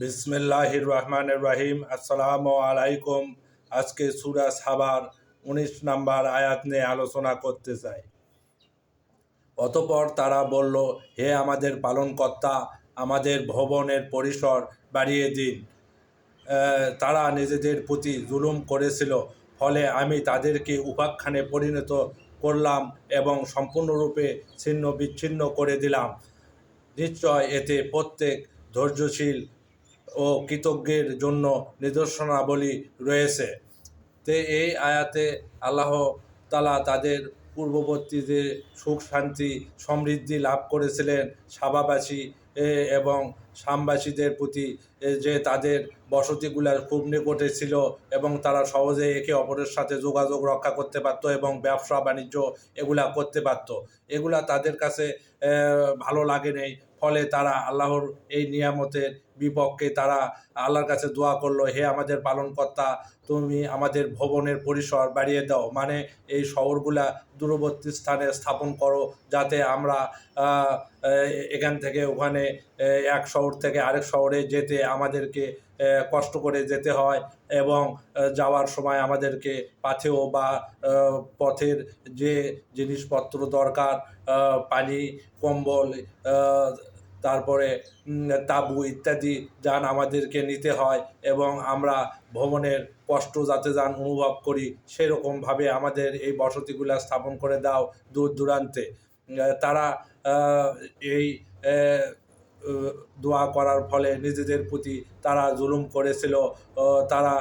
বিসমিল্লাহির রহমানির রহিম আসসালামু আলাইকুম। আজকে সুরা সাবার উনিশ নাম্বার আয়াত নিয়ে আলোচনা করতে চাই। অতপর তারা বলল, হে আমাদের পালনকর্তা, আমাদের ভবনের পরিসর বাড়িয়ে দিন। তারা নিজেদের প্রতি জুলুম করেছিল, ফলে আমি তাদেরকে উপাখ্যানে পরিণত করলাম এবং সম্পূর্ণরূপে ছিন্ন বিচ্ছিন্ন করে দিলাম। নিশ্চয় এতে প্রত্যেক ধৈর্যশীল ও কৃতজ্ঞের জন্য নিদর্শনাবলী রয়েছে। তে এই আয়াতে আল্লাহ তালা তাদের পূর্ববর্তী যে সুখ, শান্তি, সমৃদ্ধি লাভ করেছিলেন। সাবাবাসী এবং সামবাসীদের প্রতি যে তাদের বসতিগুলার খুব নিকটে ছিল এবং তারা সহজে একে অপরের সাথে যোগাযোগ রক্ষা করতে পারতো এবং ব্যবসা, বাণিজ্য এগুলা করতে পারতো। এগুলা তাদের কাছে ভালো লাগে নেই ফলে তারা আল্লাহর এই নিয়ামতের বিপক্ষে তারা আল্লাহর কাছে দোয়া করল, হে আমাদের পালনকর্তা, তুমি আমাদের ভবনের পরিসর বাড়িয়ে দাও। মানে এই শহরগুলা দূরবর্তী স্থানে স্থাপন করো যাতে আমরা এখান থেকে ওখানে এক শহর থেকে আরেক শহরে যেতে আমাদেরকে কষ্ট করে যেতে হয় এবং যাওয়ার সময় আমাদেরকে পাথেও বা পথের যে জিনিসপত্র দরকার পানি, কম্বল তারপরে তাঁবু ইত্যাদি যান আমাদেরকে নিতে হয় এবং আমরা ভ্রমণের কষ্ট যাতে যান অনুভব করি, সেরকমভাবে আমাদের এই বসতিগুলো স্থাপন করে দাও দূর দূরান্তে। তারা এই দোয়া করার ফলে নিজেদের প্রতি তারা জুলুম করেছিল। তারা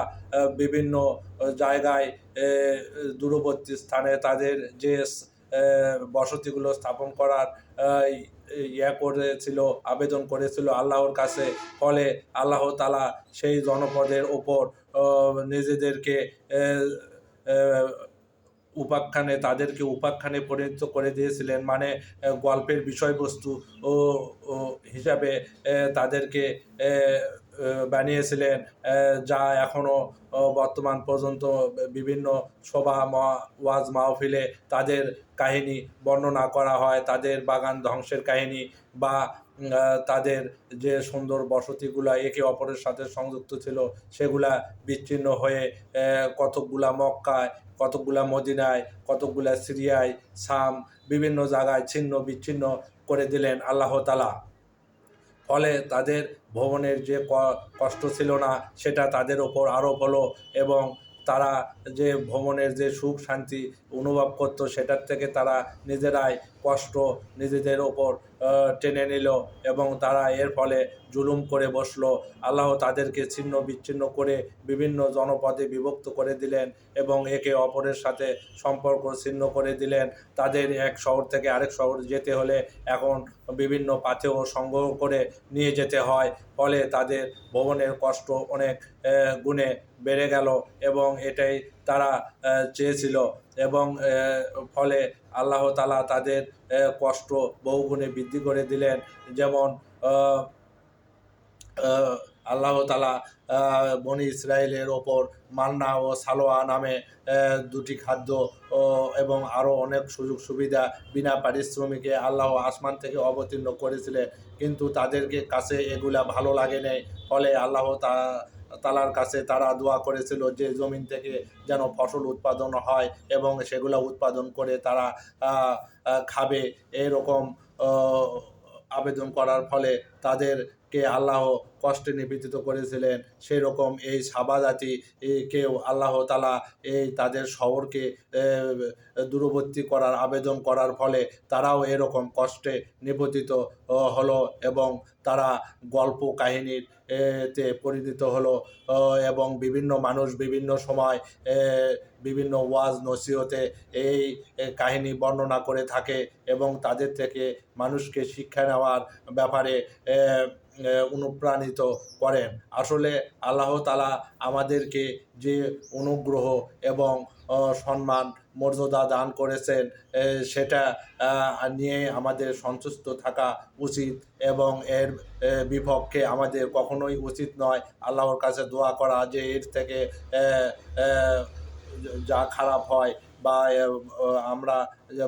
বিভিন্ন জায়গায় দূরবর্তী স্থানে তাদের যে বসতিগুলো স্থাপন করার ইয়া করেছিল, আবেদন করেছিল আল্লাহর কাছে। ফলে আল্লাহ তালা সেই জনপদের ওপর নিজেদেরকে উপাখ্যানে, তাদেরকে উপাখ্যানে পরিণত করে দিয়েছিলেন। মানে গল্পের বিষয়বস্তু, ও হিসাবে তাদেরকে বানিয়েছিলেন যা এখনও বর্তমান পর্যন্ত বিভিন্ন মহা- ওয়াজ মাহফিলে তাদের কাহিনী বর্ণনা করা হয়। তাদের বাগান ধ্বংসের কাহিনী বা তাদের যে সুন্দর বসতিগুলা একে অপরের সাথে সংযুক্ত ছিল, সেগুলা বিচ্ছিন্ন হয়ে কতকগুলা মক্কায়, কতকগুলা মদিনায়, কতকগুলা সিরিয়ায় সাম বিভিন্ন জায়গায় ছিন্ন, বিচ্ছিন্ন করে দিলেন আল্লাহ তালা ফলে তাদের ভবনের যে কষ্ট ছিল না, সেটা তাদের ওপর আরোপ হলো এবং তারা যে ভ্রমণের যে সুখ শান্তি অনুভব করতো, সেটার থেকে তারা নিজেরাই কষ্ট নিজেদের ওপর টেনে নিল এবং তারা এর ফলে জুলুম করে বসল। আল্লাহ তাদেরকে ছিন্ন বিচ্ছিন্ন করে বিভিন্ন জনপদে বিভক্ত করে দিলেন এবং একে অপরের সাথে সম্পর্ক ছিন্ন করে দিলেন। তাদের এক শহর থেকে আরেক শহর যেতে হলে এখন বিভিন্ন পাথেও সংগ্রহ করে নিয়ে যেতে হয়। ফলে তাদের ভ্রমণের কষ্ট অনেক গুণে বেড়ে গেল এবং এটাই তারা চেয়েছিল এবং ফলে আল্লাহ তালা তাদের কষ্ট বহুগুণে বৃদ্ধি করে দিলেন। যেমন আল্লাহ তালা বনি ইসরায়েলের ওপর মান্না ও সালোয়া নামে দুটি খাদ্য এবং আরও অনেক সুযোগ সুবিধা বিনা পারিশ্রমিকে আল্লাহ আসমান থেকে অবতীর্ণ করেছিলেন। কিন্তু তাদেরকে কাছে এগুলা ভালো লাগে নাই। ফলে আল্লাহ তা তালার কাছে তারা দোয়া করেছিল যে জমিন থেকে যেন ফসল উৎপাদন হয় এবং সেগুলো উৎপাদন করে তারা খাবে। এরকম আবেদন করার ফলে তাদেরকে আল্লাহ কষ্টে নিবেদিত করেছিলেন সেই রকম এই সাবা জাতি কেউ আল্লাহ তালা এই তাদের শহরকে দূরবর্তী করার আবেদন করার ফলে তারাও এরকম কষ্টে নিবেদিত হলো এবং তারা গল্প কাহিনীর তে পরিণত হলো এবং বিভিন্ন মানুষ বিভিন্ন সময় বিভিন্ন ওয়াজ নসিহতে এই কাহিনী বর্ণনা করে থাকে এবং তাদের থেকে মানুষকে শিক্ষা নেওয়ার ব্যাপারে অনুপ্রাণিত করেন। আসলে আল্লাহ তালা আমাদেরকে যে অনুগ্রহ এবং সম্মান, মর্যাদা দান করেছেন সেটা নিয়ে আমাদের সন্তুষ্ট থাকা উচিত এবং এর বিপক্ষে আমাদের কখনোই উচিত নয়। আল্লাহর কাছে দোয়া করা যে এর থেকে যা খারাপ হয় বা আমরা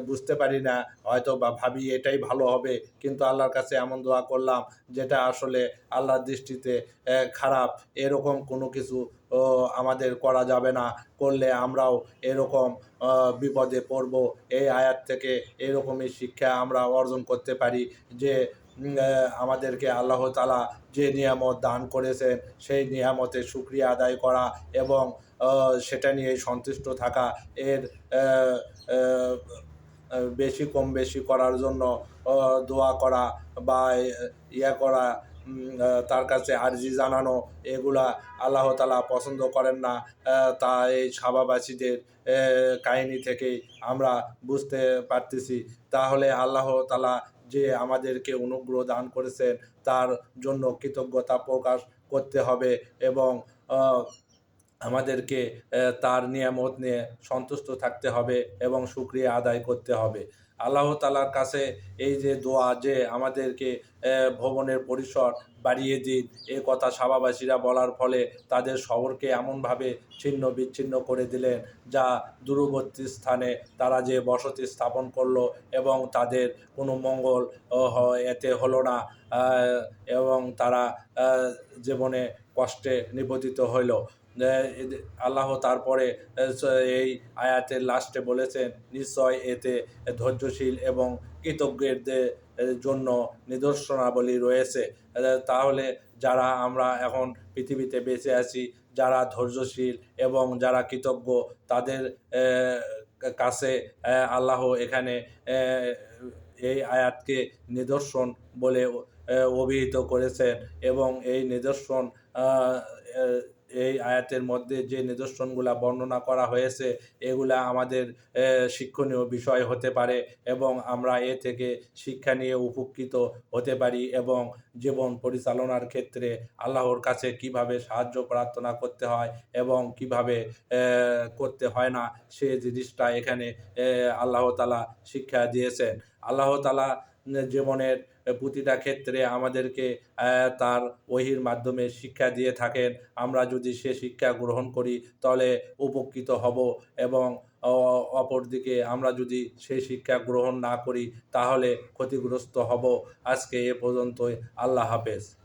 বুঝতে পারি না, হয়তো বা ভাবি এটাই ভালো হবে, কিন্তু আল্লাহর কাছে এমন দোয়া করলাম, যেটা আসলে আল্লাহর দৃষ্টিতে খারাপ, এরকম কোনো কিছু আমাদের করা যাবে না, করলে আমরাও এরকম বিপদে পড়ব, এই আয়াত থেকে এরকমই শিক্ষা আমরা অর্জন করতে পারি, যে আমাদেরকে আল্লাহ তালা যে নিয়ামত দান করেছেন, সেই নিয়ামতের সুক্রিয়া আদায় করা এবং সেটা নিয়ে সন্তুষ্ট থাকা, এর বেশি কম বেশি করার জন্য দোয়া করা বা ইয়া করা তার কাছে আর্জি জানানো, এগুলা আল্লাহ তালা পছন্দ করেন না তা এই সাবাবাসীদের কাহিনী থেকেই আমরা বুঝতে পারতেছি। তাহলে আল্লাহ তালা যে আমাদেরকে অনুগ্রহ দান করেছেন তার জন্য কৃতজ্ঞতা প্রকাশ করতে হবে এবং আমাদেরকে তার নিয়ামত নিয়ে সন্তুষ্ট থাকতে হবে এবং সুক্রিয়া আদায় করতে হবে। আল্লাহ তালার কাছে এই যে দোয়া যে আমাদেরকে ভবনের পরিসর বাড়িয়ে দিন, এ কথা সাবাবাসীরা বলার ফলে তাদের শহরকে এমনভাবে ছিন্ন বিচ্ছিন্ন করে দিলেন, যা দূরবর্তী স্থানে তারা যে বসতি স্থাপন করল এবং তাদের কোনো মঙ্গল এতে হলো না এবং তারা জীবনে কষ্টে নিবেদিত হইল। আল্লাহ তারপরে এই আয়াতের লাস্টে বলেছেন, নিশ্চয় এতে ধৈর্যশীল এবং কৃতজ্ঞদের জন্য নিদর্শনাবলী রয়েছে। তাহলে যারা আমরা এখন পৃথিবীতে বেঁচে আছি, যারা ধৈর্যশীল এবং যারা কৃতজ্ঞ, তাদের কাছে আল্লাহ এখানে এই আয়াতকে নিদর্শন বলে অভিহিত করেছেন এবং এই নিদর্শন এই আয়াতের মধ্যে যে নিদর্শনগুলা বর্ণনা করা হয়েছে, এগুলা আমাদের শিক্ষণীয় বিষয় হতে পারে এবং আমরা এ থেকে শিক্ষা নিয়ে উপকৃত হতে পারি এবং জীবন পরিচালনার ক্ষেত্রে আল্লাহর কাছে কীভাবে সাহায্য প্রার্থনা করতে হয় এবং কীভাবে করতে হয় না, সে জিনিসটা এখানে আল্লাহ তালা শিক্ষা দিয়েছেন। আল্লাহ তালা জীবনের প্রতিটা ক্ষেত্রে আমাদেরকে তার ওহির মাধ্যমে শিক্ষা দিয়ে থাকেন। আমরা যদি সে শিক্ষা গ্রহণ করি, তাহলে উপকৃত হব এবং অপরদিকে আমরা যদি সেই শিক্ষা গ্রহণ না করি, তাহলে ক্ষতিগ্রস্ত হব। আজকে এ পর্যন্তই। আল্লাহ হাফেজ।